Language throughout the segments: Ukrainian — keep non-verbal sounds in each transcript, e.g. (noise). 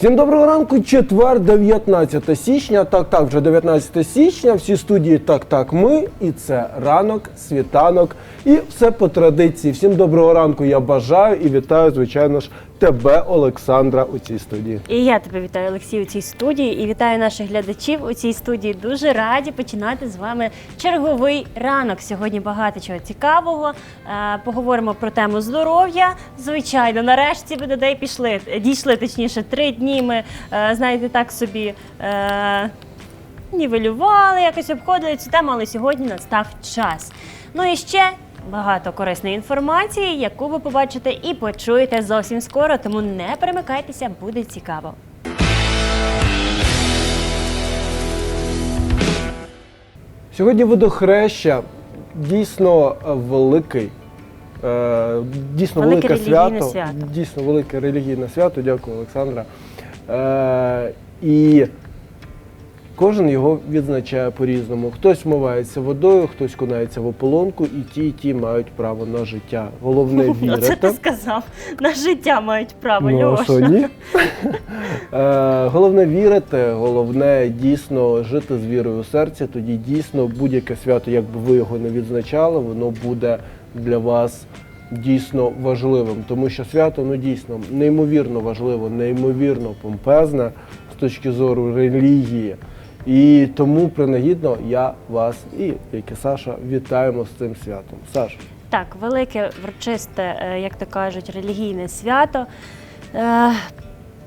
Всім доброго ранку, четвер, 19 січня. Так, так, вже 19 січня. Всі студії так, так, ми. І це ранок, світанок. І все по традиції. Всім доброго ранку я бажаю і вітаю, звичайно ж, тебе, Олександра, у цій студії. І я тебе вітаю, Олексій, у цій студії і вітаю наших глядачів у цій студії. Дуже раді починати з вами черговий ранок. Сьогодні багато чого цікавого. Е, Поговоримо про тему здоров'я. Звичайно, нарешті ви до неї пішли. Дійшли точніше три дні. Ми е, знаєте, так собі. Е, нівелювали, якось обходили цю тему, але сьогодні настав час. Ну і ще багато корисної інформації, яку ви побачите і почуєте зовсім скоро, тому не перемикайтеся, буде цікаво. Сьогодні водохреща дійсно е, великий. е, Дійсно Велике велике свято, свято. Дійсно велике релігійне свято. Дякую, Олександра. Е, І кожен його відзначає по-різному. Хтось вмивається водою, хтось кунається в ополонку, і ті, і ті мають право на життя. Головне (laughs) Оце ти сказав. На життя мають право, Ну, Льоша. що, ні? (laughs) Е, Головне вірити, головне дійсно жити з вірою у серці. Тоді дійсно будь-яке свято, як би ви його не відзначали, воно буде для вас дійсно важливим. Тому що свято ну дійсно неймовірно важливо, неймовірно помпезне з точки зору релігії. І тому принагідно я вас і як і Саша вітаємо з цим святом. Саш, Так, велике, врочисте, е, як то кажуть, релігійне свято. Е,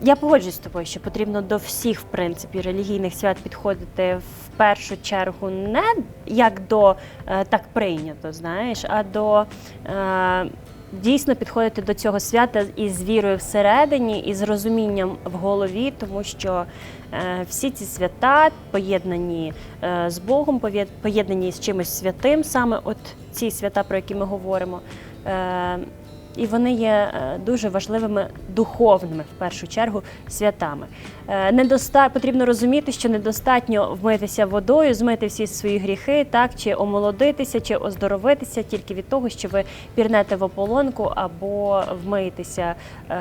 Я погоджуюсь з тобою, що потрібно до всіх, в принципі, релігійних свят підходити в першу чергу не як до е, так прийнято, знаєш, а до дійсно підходити до цього свята із вірою всередині, і з розумінням в голові, тому що всі ці свята поєднані е, з Богом, поєднані з чимось святим, саме от ці свята, про які ми говоримо. Е, і вони є е, дуже важливими духовними в першу чергу святами. Е, Недоста... Потрібно розуміти, що недостатньо вмитися водою, змити всі свої гріхи, так чи омолодитися, чи оздоровитися тільки від того, що ви пірнете в ополонку або вмиєтеся е,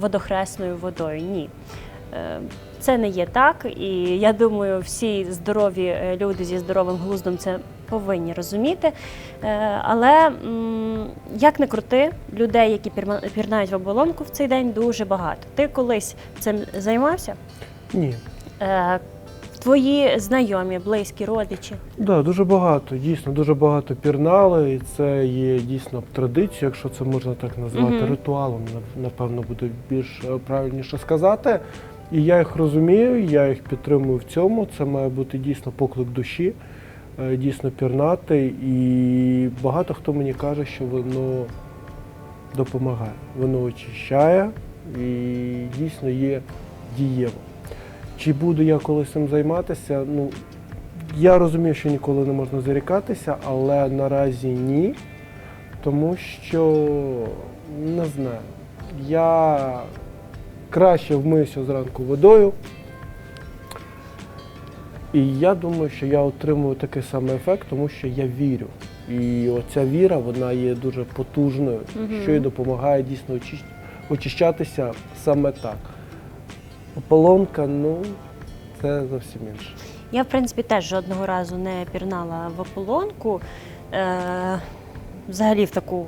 водохресною водою. Ні. Це не є так, і я думаю, всі здорові е, люди зі здоровим глуздом це повинні розуміти. Е, Але як не крути, людей, які пірнають в оболонку в цей день, дуже багато. Ти колись цим займався? ні. Е, Твої знайомі, близькі, родичі. Да, дуже багато. Дійсно, дуже багато пірнали, і це є дійсно традицією, якщо це можна так назвати, Мгм. ритуалом, напевно, буде більш правильніше сказати. І я їх розумію, я їх підтримую в цьому. Це має бути дійсно поклик душі, е, дійсно пірнати. І багато хто мені каже, що воно допомагає, воно очищає і дійсно є дієво. Чи буду я колись цим займатися? Ну, я розумію, що ніколи не можна зарікатися, але наразі ні. Тому що не знаю. Я краще вмиюся зранку водою. І я думаю, що я отримую такий самий ефект, тому що я вірю. І оця віра, вона є дуже потужною, Мгм. що й допомагає дійсно очищатися саме так. Ополонка, ну, це зовсім інше. Я, в принципі, теж жодного разу не пірнала в ополонку. Е, взагалі в таку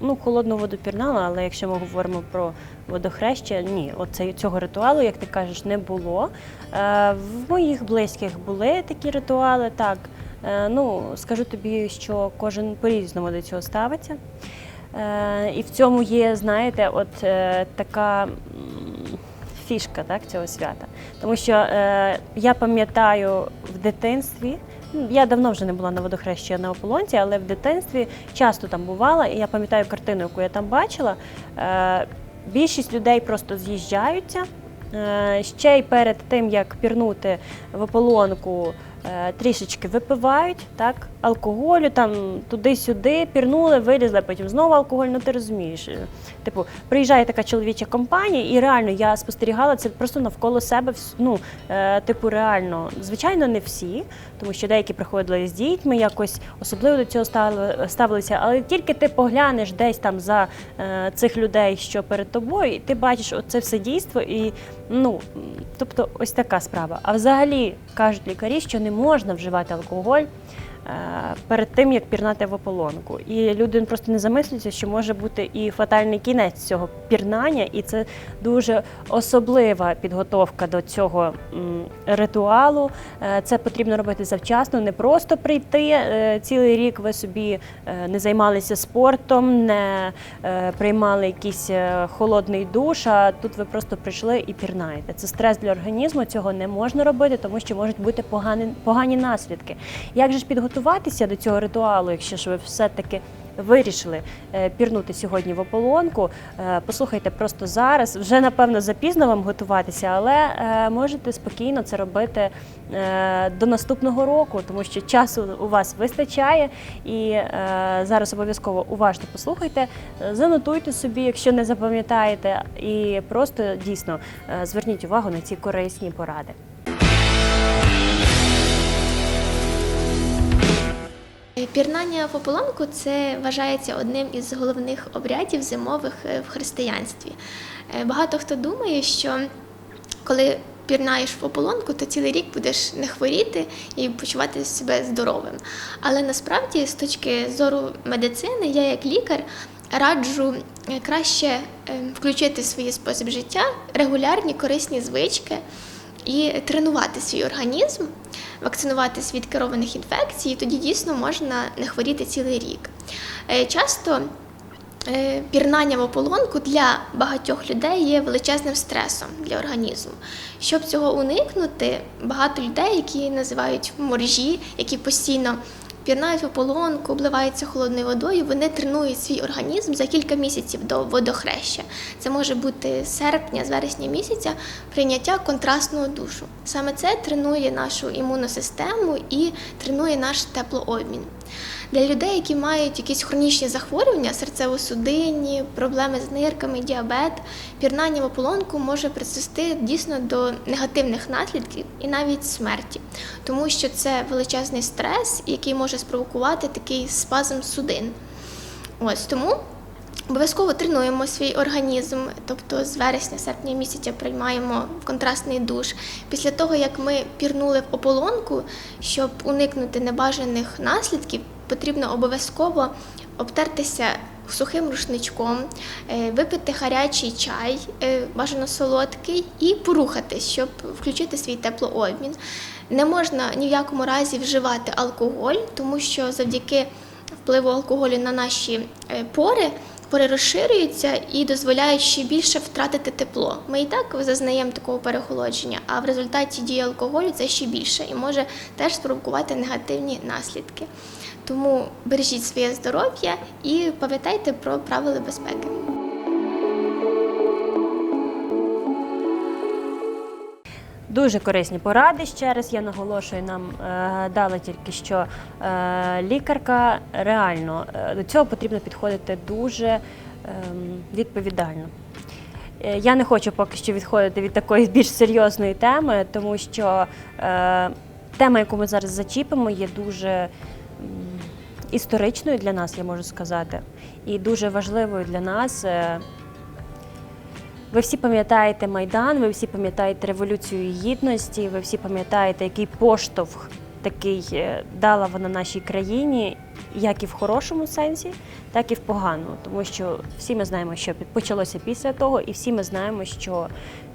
ну, холодну воду пірнала, але якщо ми говоримо про водохреща, ні, оце, цього ритуалу, як ти кажеш, не було. Е, в моїх близьких були такі ритуали, так. Е, ну, скажу тобі, що кожен по-різному до цього ставиться. Е, і в цьому є, знаєте, от е, така. Фішка так, цього свята. Тому що е, я пам'ятаю в дитинстві, я давно вже не була на водохрещі на ополонці, але в дитинстві часто там бувала, і я пам'ятаю картину, яку я там бачила. Е, більшість людей просто з'їжджаються. Е, ще й перед тим, як пірнути в ополонку, трішечки випивають, так, алкоголю, там туди-сюди, пірнули, вилізли, потім знову алкоголь, ну ти розумієш. е, Типу, приїжджає така чоловіча компанія, і реально я спостерігала це просто навколо себе. Ну, е, типу, реально, звичайно, не всі, тому що деякі приходили з дітьми, якось особливо до цього ставили- ставилися. Але тільки ти поглянеш десь там за е, цих людей, що перед тобою, і ти бачиш оце все дійство, і ну тобто, ось така справа. А взагалі кажуть лікарі, що не можна вживати алкоголь. Е, Перед тим як пірнати в ополонку, і люди просто не замислюються, що може бути і фатальний кінець цього пірнання, і це дуже особлива підготовка до цього ритуалу. Е, Це потрібно робити завчасно, не просто прийти е, цілий рік. Ви собі не займалися спортом, не приймали якийсь холодний душ. А тут ви просто прийшли і пірнаєте. Це стрес для організму. Цього не можна робити, тому що можуть бути погані, погані наслідки. Як же ж підготуватися до цього ритуалу, якщо ж ви все-таки вирішили е, пірнути сьогодні в ополонку? Е, Послухайте просто зараз. Вже напевно запізно вам готуватися, але е, можете спокійно це робити до наступного року, тому що часу у вас вистачає. І зараз обов'язково уважно послухайте, занотуйте собі, якщо не запам'ятаєте, і просто дійсно зверніть увагу на ці корисні поради. Пірнання в ополонку це вважається одним із головних обрядів зимових е, в християнстві. Е, Багато хто думає, що коли пірнаєш в ополонку, то цілий рік будеш не хворіти і почувати себе здоровим. Але насправді, з точки зору медицини, я як лікар раджу е, краще е, включити в свій спосіб життя регулярні корисні звички і тренувати свій організм, вакцинуватись від керованих інфекцій, тоді дійсно можна не хворіти цілий рік. Е, Часто е, пірнання в ополонку для багатьох людей є величезним стресом для організму. Щоб цього уникнути, багато людей, які називають моржі, які постійно пірнають в ополонку, обливаються холодною водою, вони тренують свій організм за кілька місяців до водохреща. Це може бути серпня, з вересня місяця прийняття контрастного душу. Саме це тренує нашу імунну систему і тренує наш теплообмін. Для людей, які мають якісь хронічні захворювання, серцево-судинні, проблеми з нирками, діабет, пірнання в ополонку може призвести дійсно до негативних наслідків і навіть смерті, тому що це величезний стрес, який може спровокувати такий спазм судин. Ось тому Обов'язково тренуємо свій організм, тобто з вересня-серпня місяця приймаємо контрастний душ. Після того, як ми пірнули в ополонку, щоб уникнути небажаних наслідків, потрібно обов'язково обтертися сухим рушничком, е, випити гарячий чай, е, бажано солодкий, і порухатись, щоб включити свій теплообмін. Не можна ні в якому разі вживати алкоголь, тому що завдяки впливу алкоголю на наші е, пори пори розширюються і дозволяють ще більше втратити тепло. Ми і так зазнаємо такого перехолодження, а в результаті дії алкоголю це ще більше і може теж спровокувати негативні наслідки. Тому бережіть своє здоров'я і пам'ятайте про правила безпеки. Дуже корисні поради. Ще раз я наголошую, нам е, дала тільки що е, лікарка. Реально е, до цього потрібно підходити дуже ем, відповідально. Е, Я не хочу поки що відходити від такої більш серйозної теми, тому що е, тема, яку ми зараз зачіпимо, є дуже історичною для нас, я можу сказати, і дуже важливою для нас. Е, ви всі пам'ятаєте Майдан, ви всі пам'ятаєте Революцію Гідності, ви всі пам'ятаєте, який поштовх такий е, дала вона нашій країні, як і в хорошому сенсі, так і в поганому. Тому що всі ми знаємо, що почалося після того, і всі ми знаємо, що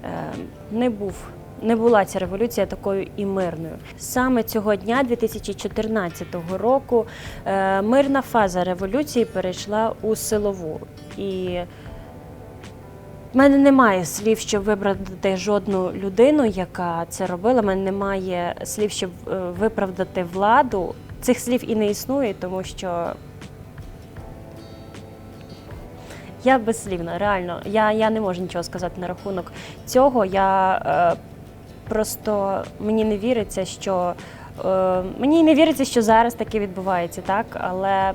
е, не був. Не була ця революція такою і мирною. Саме цього дня, 2014 року, е, мирна фаза революції перейшла у силову. І у мене немає слів, щоб виправдати жодну людину, яка це робила. У мене немає слів, щоб е, виправдати владу. Цих слів і не існує, тому що я безслівна, реально. Я, я не можу нічого сказати на рахунок цього. Я е, просто мені не віриться, що Е, мені не віриться, що зараз таке відбувається, так, але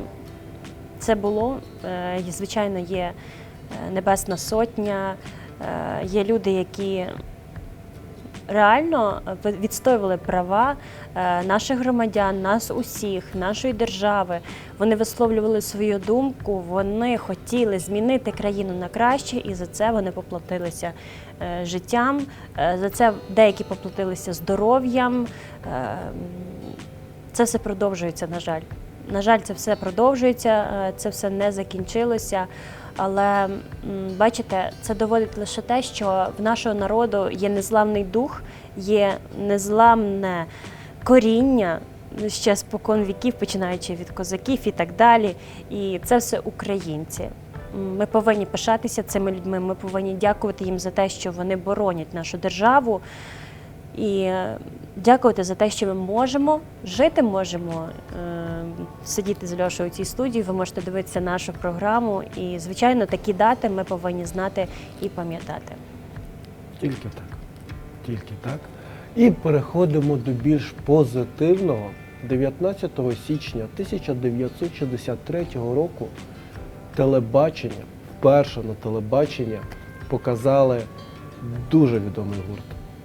це було. Е, звичайно, є е, Небесна Сотня, е, є люди, які реально е, відстоювали права е, наших громадян, нас усіх, нашої держави. Вони висловлювали свою думку, вони хотіли змінити країну на краще, і за це вони поплатилися е, життям. За це деякі поплатилися здоров'ям. Це все продовжується, на жаль. На жаль, це все продовжується, це все не закінчилося. Але бачите, це доводить лише те, що в нашого народу є незламний дух, є незламне коріння ще спокон віків, починаючи від козаків і так далі. І це все українці. Ми повинні пишатися цими людьми. Ми повинні дякувати їм за те, що вони боронять нашу державу. І дякувати за те, що ми можемо жити, можемо е, сидіти з Льошою у цій студії. Ви можете дивитися нашу програму. І, звичайно, такі дати ми повинні знати і пам'ятати. Тільки так. Тільки так. І переходимо до більш позитивного. 19 січня 1963 року телебачення, вперше на телебачення показали дуже відомий гурт.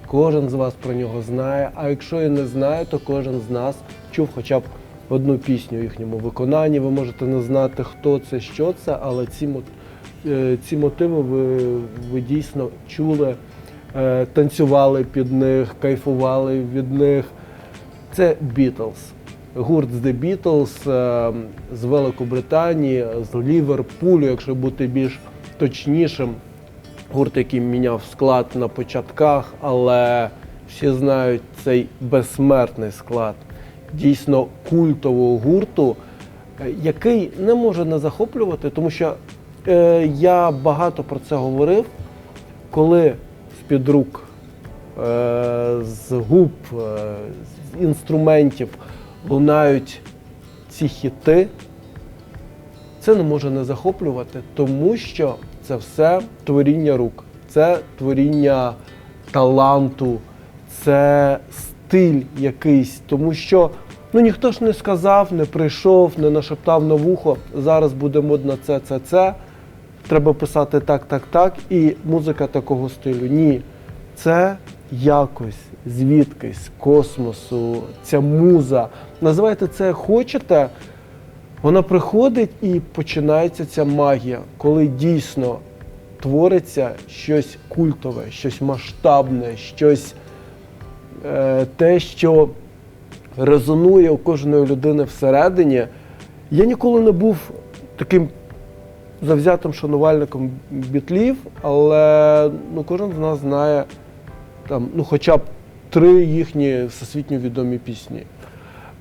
Кожен з вас про нього знає, а якщо і не знає, то кожен з нас чув хоча б одну пісню у їхньому виконанні. Ви можете не знати, хто це, що це, але ці, е, ці мотиви ви, ви дійсно чули, е, танцювали під них, кайфували від них. Це Beatles. Гурт The Beatles е, з Великобританії, з Ліверпулю, якщо бути більш точнішим. Гурт, який міняв склад на початках, але всі знають цей безсмертний склад дійсно культового гурту, е, який не може не захоплювати, тому що е, я багато про це говорив, коли з-під рук, е, з губ, е, з інструментів лунають ці хіти, це не може не захоплювати, тому що це все творіння рук, це творіння таланту, це стиль якийсь, тому що ну ніхто ж не сказав, не прийшов, не нашептав на вухо. Зараз буде модно це, це, це. Треба писати так, так, так, і музика такого стилю. Ні. Це якось звідкись космосу, ця муза. Називайте це хочете. Вона приходить і починається ця магія, коли дійсно твориться щось культове, щось масштабне, щось е, те, що резонує у кожної людини всередині. Я ніколи не був таким завзятим шанувальником бітлів, але ну, кожен з нас знає там, ну, хоча б три їхні всесвітньо відомі пісні.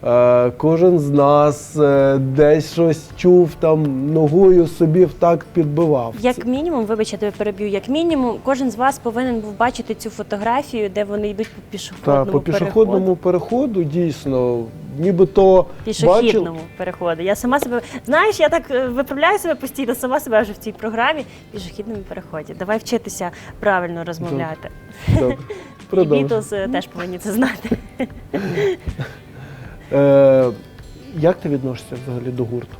Е, кожен з нас е, десь щось чув, там ногою собі в такт підбивав. Як мінімум, вибач, я тебе переб'ю, як мінімум, кожен з вас повинен був бачити цю фотографію, де вони йдуть по пішохідному Та, по пішохідному переходу дійсно, нібито бачив. пішохідному переходу. Я сама себе знаєш, я так е, виправляю себе постійно, сама себе вже в цій програмі пішохідному переході. Давай вчитися правильно розмовляти. Добре, (laughs) І. Бітлз теж повинні це знати. (laughs) Е, як ти відносишся взагалі до гурту?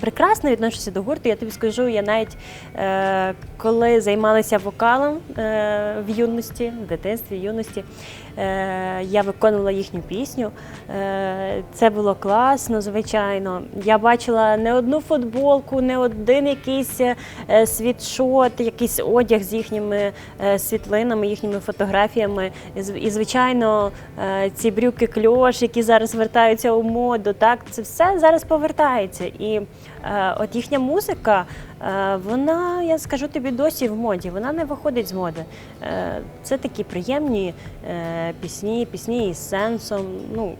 Прекрасно відношуся до гурту. Я тобі скажу, я навіть е, коли займалася вокалом е, в юності, в дитинстві, юності, е, я виконувала їхню пісню. Е, це було класно, звичайно. Я бачила не одну футболку, не один якийсь е, світшот, якийсь одяг з їхніми е, світлинами, їхніми фотографіями. І, звичайно, е, ці брюки кльош, які зараз вертаються у моду, так це все зараз повертається. І е, от їхня музика, е, вона, я скажу тобі, досі в моді. Вона не виходить з моди. Е, це такі приємні е, пісні, пісні із сенсом. Ну,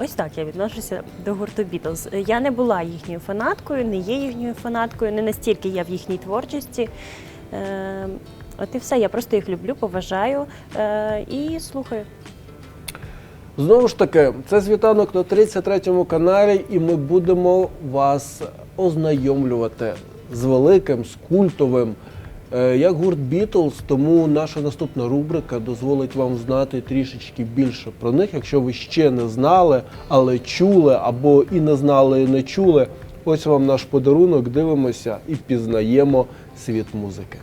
Ось так я відношуся до гурту Beatles. Я не була їхньою фанаткою, не є їхньою фанаткою, не настільки я в їхній творчості. Е, от і все, я просто їх люблю, поважаю е, і слухаю. Знову ж таки, це світанок на 33 каналі, і ми будемо вас ознайомлювати з великим, з культовим, е, як гурт Бітлз. тому наша наступна рубрика дозволить вам знати трішечки більше про них. Якщо ви ще не знали, але чули, або і не знали, і не чули. Ось вам наш подарунок. Дивимося і пізнаємо світ музики.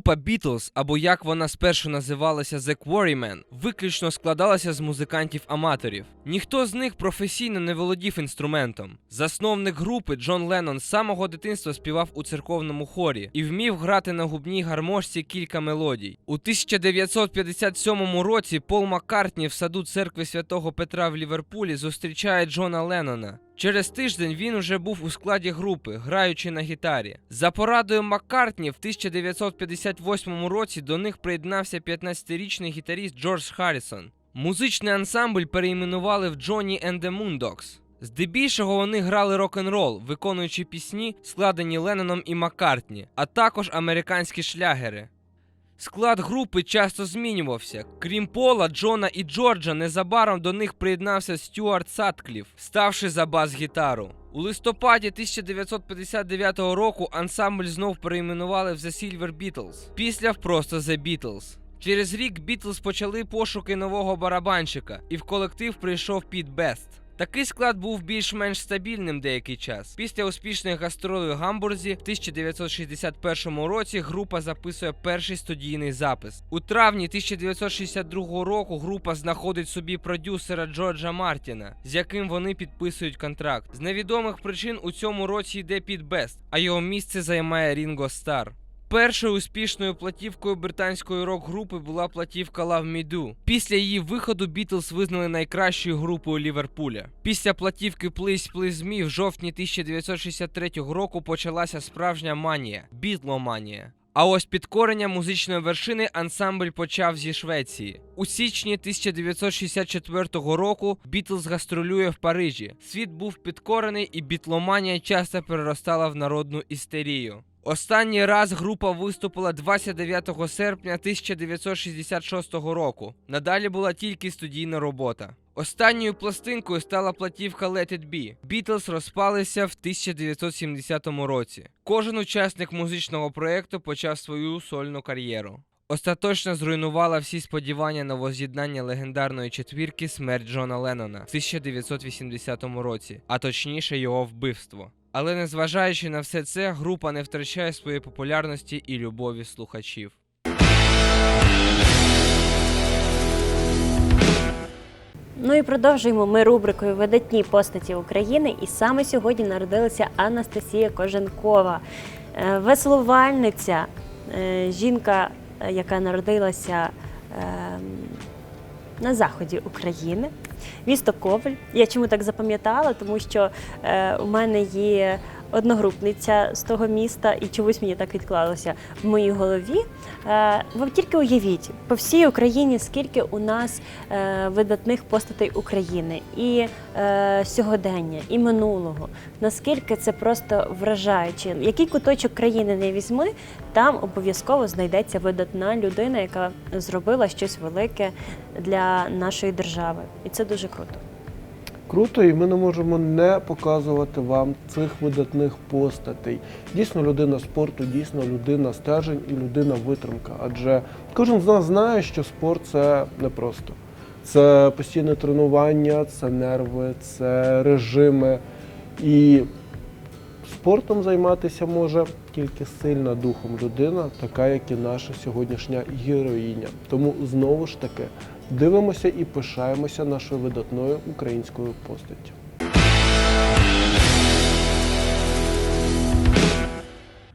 Група Beatles, або як вона спершу називалася The Quarrymen, виключно складалася з музикантів-аматорів. Ніхто з них професійно не володів інструментом. Засновник групи Джон Леннон з самого дитинства співав у церковному хорі і вмів грати на губній гармошці кілька мелодій. У 1957 році Пол Маккартні в саду церкви святого Петра в Ліверпулі зустрічає Джона Леннона. Через тиждень він уже був у складі групи, граючи на гітарі. За порадою Маккартні в 1958 році до них приєднався 15-річний гітаріст Джордж Харрісон. Музичний ансамбль перейменували в Johnny and the Moondogs. Здебільшого вони грали рок-н-рол, виконуючи пісні, складені Ленноном і Маккартні, а також американські шлягери. Склад групи часто змінювався. Крім Пола, Джона і Джорджа, незабаром до них приєднався Стюарт Саткліф, ставши за бас-гітару. У листопаді 1959 року ансамбль знов перейменували в The Silver Beatles, після просто The Beatles. Через рік Beatles почали пошуки нового барабанщика, і в колектив прийшов Піт Бест. Такий склад був більш-менш стабільним деякий час. Після успішних гастролей у Гамбурзі в 1961 році група записує перший студійний запис. У травні 1962 року група знаходить собі продюсера Джорджа Мартіна, з яким вони підписують контракт. З невідомих причин у цьому році йде Піт Бест, а його місце займає Рінго Стар. Першою успішною платівкою британської рок-групи була платівка Love Me Do. Після її виходу Beatles визнали найкращою групою Ліверпуля. Після платівки Please Please Me в жовтні 1963 року почалася справжня манія бітломанія. А ось підкорення музичної вершини ансамбль почав зі Швеції. У січні 1964 року Бітлз гастролює в Парижі. Світ був підкорений, і бітломанія часто переростала в народну істерію. Останній раз група виступила 29 серпня 1966 року. Надалі була тільки студійна робота. Останньою пластинкою стала платівка Let It Be. Beatles розпалися в 1970 році. Кожен учасник музичного проєкту почав свою сольну кар'єру. Остаточно зруйнувала всі сподівання на воз'єднання легендарної четвірки смерть Джона Леннона в 1980 році, а точніше його вбивство. Але незважаючи на все це, група не втрачає своєї популярності і любові слухачів. Ну і продовжуємо ми рубрикою Видатні постаті України. І саме сьогодні народилася Анастасія Коженкова, е, веслувальниця, е, жінка, е, яка народилася ем, на заході України, місто Ковель. Я чому так запам'ятала? Тому що е, у мене є одногрупниця з того міста, і чомусь мені так відклалося в моїй голові. Е, ви тільки уявіть, по всій Україні скільки у нас е, видатних постатей України і е, сьогодення, і минулого. Наскільки це просто вражаюче. Який куточок країни не візьми, там обов'язково знайдеться видатна людина, яка зробила щось велике для нашої держави. І це дуже круто. Круто, і ми не можемо не показувати вам цих видатних постатей. Дійсно, людина спорту, дійсно людина стержень і людина витримка. Адже кожен з нас знає, що спорт це непросто. Це постійне тренування, це нерви, це режими. І спортом займатися може тільки сильна духом людина, така як і наша сьогоднішня героїня. Тому знову ж таки дивимося і пишаємося нашою видатною українською постаттю.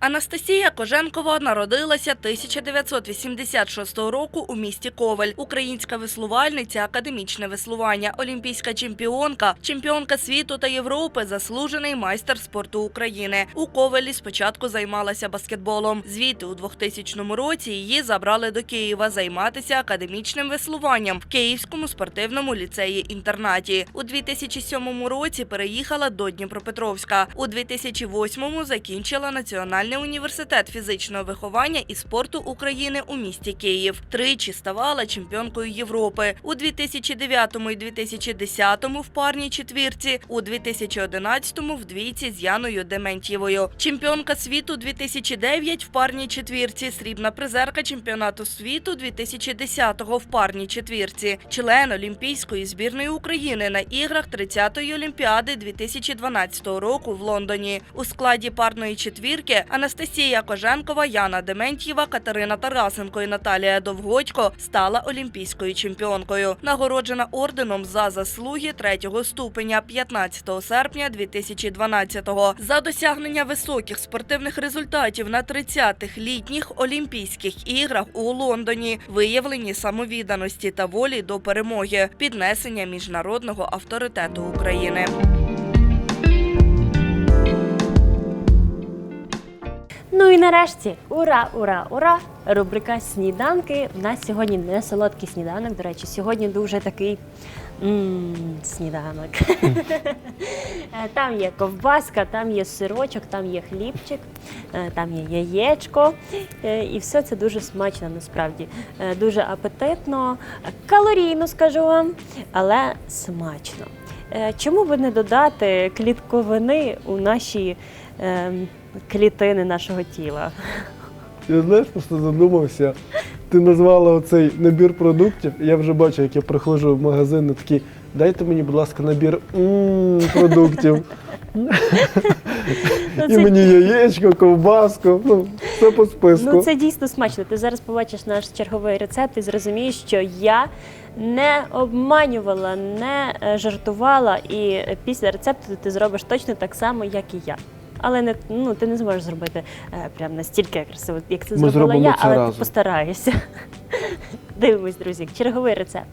Анастасія Коженкова народилася 1986 року у місті Ковель. Українська веслувальниця, академічне веслування, олімпійська чемпіонка, чемпіонка світу та Європи, заслужений майстер спорту України. У Ковелі спочатку займалася баскетболом. Звідти у 2000 році її забрали до Києва займатися академічним веслуванням в Київському спортивному ліцеї-інтернаті. У 2007 році переїхала до Дніпропетровська. У 2008 закінчила національний Національний університет фізичного виховання і спорту України у місті Київ. Тричі ставала чемпіонкою Європи у 2009 і 2010 в парній четвірці, у 2011 в двійці з Яною Дементьєвою. Чемпіонка світу 2009 в парній четвірці, срібна призерка чемпіонату світу 2010-го в парній четвірці, член Олімпійської збірної України на іграх 30-ї Олімпіади 2012 року в Лондоні. У складі парної четвірки Анастасія Коженкова, Яна Дементьєва, Катерина Тарасенко і Наталія Довгодько стала олімпійською чемпіонкою. Нагороджена орденом за заслуги третього ступеня 15 серпня 2012-го. За досягнення високих спортивних результатів на 30-х літніх Олімпійських іграх у Лондоні, виявлені самовідданості та волі до перемоги, піднесення міжнародного авторитету України. І нарешті, ура, ура, ура! Рубрика Сніданки. У нас сьогодні не солодкий сніданок. До речі, сьогодні дуже такий м, сніданок. Е, Там є ковбаска, там є сирочок, там є хлібчик, е, там є яєчко. Е, І все це дуже смачно насправді. Дуже апетитно, калорійно скажу вам, але смачно. Чому би не додати клітковини у наші ем, клітини нашого тіла? Я знаєш, просто задумався. Ти назвала оцей набір продуктів. і Я вже бачу, як я приходжу в магазин і такий, дайте мені, будь ласка, набір м, продуктів. (laughs) Ну, І мені яєчко, ковбаску, ну, все по списку. Ну це дійсно смачно. Ти зараз побачиш наш черговий рецепт і зрозумієш, що я не обманювала, не е, жартувала, і після рецепту ти зробиш точно так само, як і я. Але не ну ти не зможеш зробити е, прям настільки красиво, як це Ми зробила зробимо я, це але разом. постараюся. (laughs) Дивимось, друзі, черговий рецепт.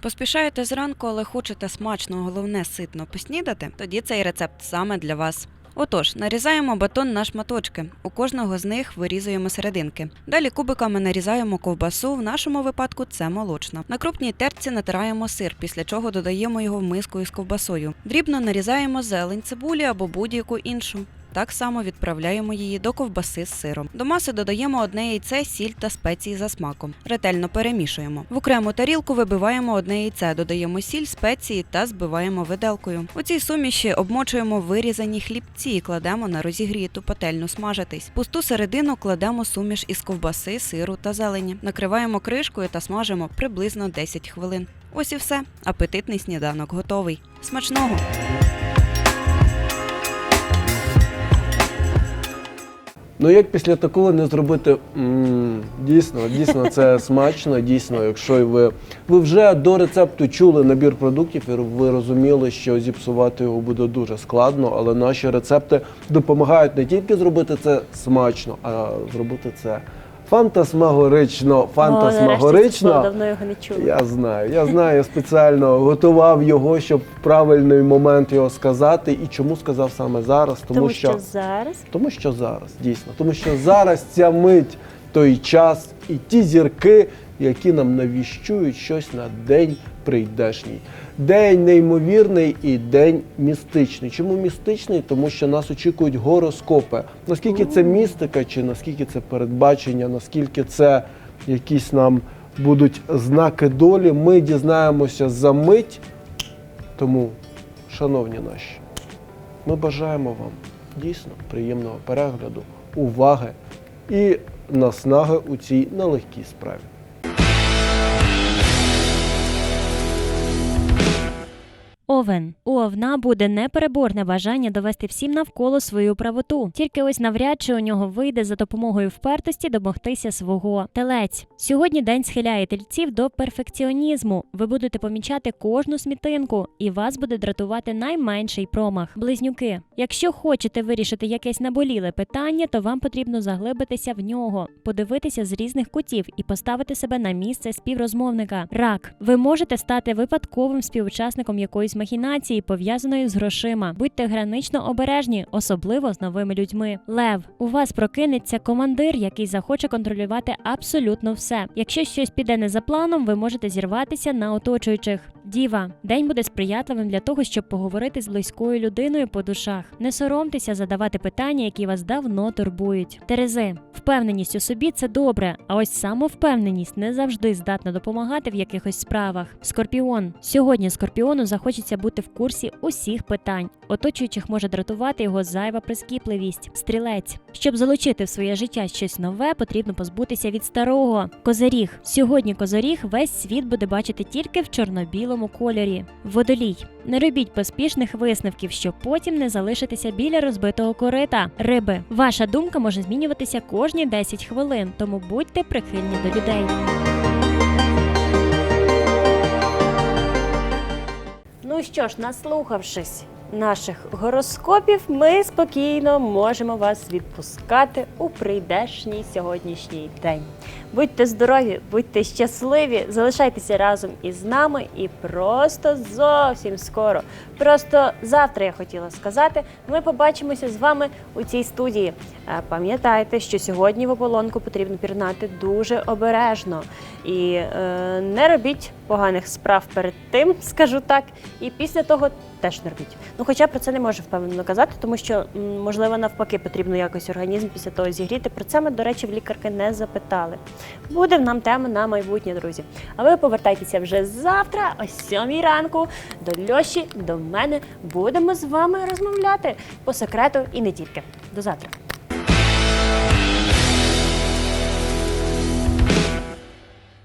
Поспішаєте зранку, але хочете смачно, головне ситно поснідати? Тоді цей рецепт саме для вас. Отож, нарізаємо батон на шматочки. У кожного з них вирізуємо серединки. Далі кубиками нарізаємо ковбасу. В нашому випадку це молочна. На крупній терці натираємо сир, після чого додаємо його в миску із ковбасою. Дрібно нарізаємо зелень, цибулі або будь-яку іншу. Так само відправляємо її до ковбаси з сиром. До маси додаємо одне яйце, сіль та спеції за смаком. Ретельно перемішуємо. В окрему тарілку вибиваємо одне яйце, додаємо сіль, спеції та збиваємо виделкою. У цій суміші обмочуємо вирізані хлібці і кладемо на розігріту пательню смажитись. Пусту середину кладемо суміш із ковбаси, сиру та зелені. Накриваємо кришкою та смажимо приблизно 10 хвилин. Ось і все. Апетитний сніданок готовий. Смачного! Ну як після такого не зробити? М, дійсно, дійсно це (laughs) смачно, дійсно, якщо ви, ви вже до рецепту чули набір продуктів, і ви розуміли, що зіпсувати його буде дуже складно, але наші рецепти допомагають не тільки зробити це смачно, а зробити це фантасмагорично. О, Фантасмагорично. слово, давно його не чула. Я знаю, я знаю, я спеціально готував його, щоб в правильний момент його сказати. І чому сказав саме зараз? Тому, Тому що що зараз тому що зараз, дійсно, тому що зараз ця мить, той час і ті зірки, які нам навіщують щось на день прийдешній. День неймовірний і день містичний. Чому містичний? Тому що нас очікують гороскопи. Наскільки це містика, чи наскільки це передбачення, наскільки це якісь нам будуть знаки долі, ми дізнаємося за мить. Тому, шановні наші, ми бажаємо вам дійсно приємного перегляду, уваги і наснаги у цій нелегкій справі. Овен у овна буде непереборне бажання довести всім навколо свою правоту. Тільки ось навряд чи у нього вийде за допомогою впертості домогтися свого. Телець сьогодні день схиляє тельців до перфекціонізму. Ви будете помічати кожну смітинку, і вас буде дратувати найменший промах. Близнюки. Якщо хочете вирішити якесь наболіле питання, то вам потрібно заглибитися в нього, подивитися з різних кутів і поставити себе на місце співрозмовника. Рак. Ви можете стати випадковим співучасником якоїсь махінації махінації, пов'язаної з грошима. Будьте гранично обережні, особливо з новими людьми. Лев, у вас прокинеться командир, який захоче контролювати абсолютно все. Якщо щось піде не за планом, ви можете зірватися на оточуючих. Діва, день буде сприятливим для того, щоб поговорити з близькою людиною по душах. Не соромтеся задавати питання, які вас давно турбують. Терези, впевненість у собі це добре, а ось самовпевненість не завжди здатна допомагати в якихось справах. Скорпіон. Сьогодні скорпіону захочеться бути в курсі усіх питань. Оточуючих може дратувати його зайва прискіпливість. Стрілець. Щоб залучити в своє життя щось нове, потрібно позбутися від старого. Козиріг. Сьогодні козиріг весь світ буде бачити тільки в чорно-білому кольорі. Водолій. Не робіть поспішних висновків, щоб потім не залишитися біля розбитого корита. Риби. Ваша думка може змінюватися кожні 10 хвилин, тому будьте прихильні до людей. Ну що ж, наслухавшись наших гороскопів, ми спокійно можемо вас відпускати у прийдешній сьогоднішній день. Будьте здорові, будьте щасливі, залишайтеся разом із нами і просто зовсім скоро. Просто завтра я хотіла сказати, ми побачимося з вами у цій студії. Е, Пам'ятайте, що сьогодні в ополонку потрібно пірнати дуже обережно і е, не робіть поганих справ перед тим, скажу так, і після того теж не робіть. Ну, хоча про це не можу впевнено казати, тому що можливо навпаки потрібно якось організм після того зігріти. Про це ми, до речі, в лікарки не запитали. Буде нам тема на майбутнє, друзі. А ви повертайтеся вже завтра, о 7 ранку, до Льоші, до мене. Будемо з вами розмовляти по секрету і не тільки. До завтра.